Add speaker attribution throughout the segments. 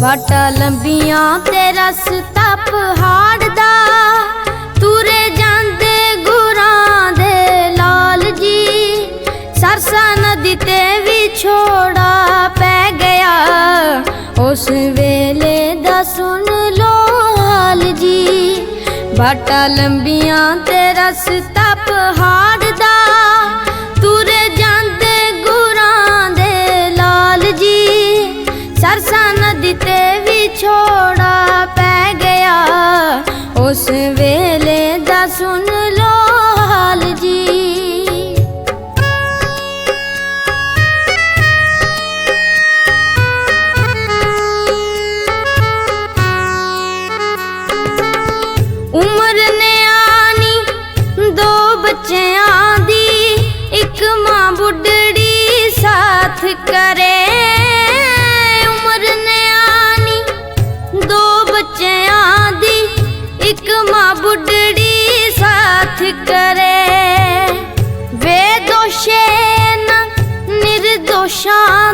Speaker 1: ਵਾਟਾਂ ਲੰਬੀਆਂ ਤੇ ਰਸਤਾ ਪਹਾੜ ਦਾ ਤੁਰੇ ਜਾਂਦੇ ਗੁਰਾਂ ਦੇ ਲਾਲ ਜੀ। ਸਰਸਾ ਨਦੀ ਤੇ ਵੀ ਛੋੜਾ ਪੈ ਗਿਆ। ਉਸ ਵੇਲੇ ਦਾ ਸੁਣ ਲੋ ਹਾਲ ਜੀ। ਵਾਟਾਂ ਲੰਬੀਆਂ ਤੇ ਰਸਤਾ ਪਹਾੜ ਦਾ ਤੇ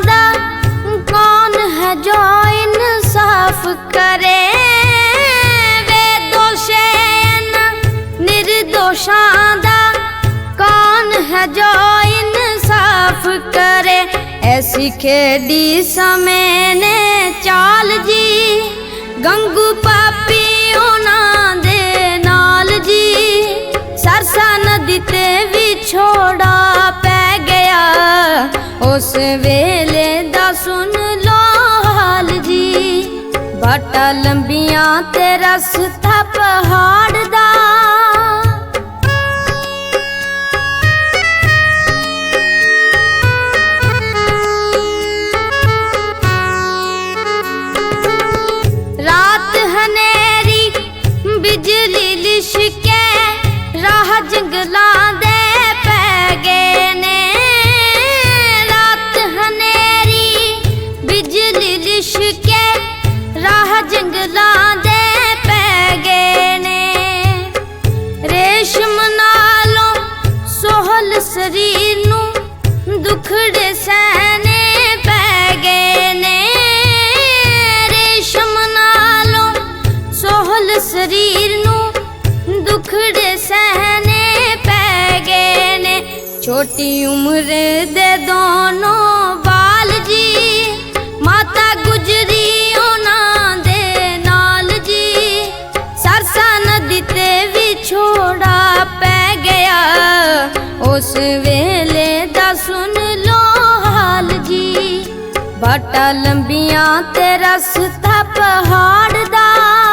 Speaker 1: ਦਾ ਕੌਣ ਹੈ ਜੋ ਇਨਸਾਫ ਕਰੇ? ਵੇ ਦੋਸ਼ੇ ਨਾ ਨਿਰਦੋਸ਼ਾਂ ਦਾ ਕੌਣ ਹੈ ਜੋ ਇਨਸਾਫ ਕਰੇ? ਐਸੀ ਖੇਡੀ ਸਮੇਂ ਨੇ ਉਸ ਵੇਲੇ ਦਾ ਸੁਣ ਲੋ ਹਾਲ ਜੀ। ਬਾਟਾ ਲੰਬੀਆਂ ਤੇ ਰਸਤਾ ਪਹਾੜ ਦਾ। ਰਾਤ ਹਨੇਰੀ, ਬਿਜਲੀ ਲਿਸ਼ਕੇ ਦੁਖੜੇ ਸਹਿਨੇ ਪੈ ਗਏ ਨੇ। ਰੇਸ਼ਮ ਨਾਲੋਂ ਸੋਹਲ ਸਰੀਰ ਨੂੰ ਦੁਖੜੇ ਸਹਿਨੇ ਪੈ ਗਏ ਨੇ। ਛੋਟੀ ਉਮਰ ਦੇ ਦੋਨੋਂ ਬਾਲ ਜੀ, ਮਾਤਾ ਗੁਜਰੀ ਉਹਨਾਂ ਦੇ ਨਾਲ ਜੀ। ਸਰਸਾ ਨਦੀ ਤੇ ਵਿਛੋੜਾ ਪੈ ਗਿਆ। ਉਸ ਵੇਲੇ ਦਾ ਸੁਣ ਜੱਟਾ ਲੰਬੀਆਂ ਤੇ ਰਸਤਾ ਪਹਾੜ ਦਾ।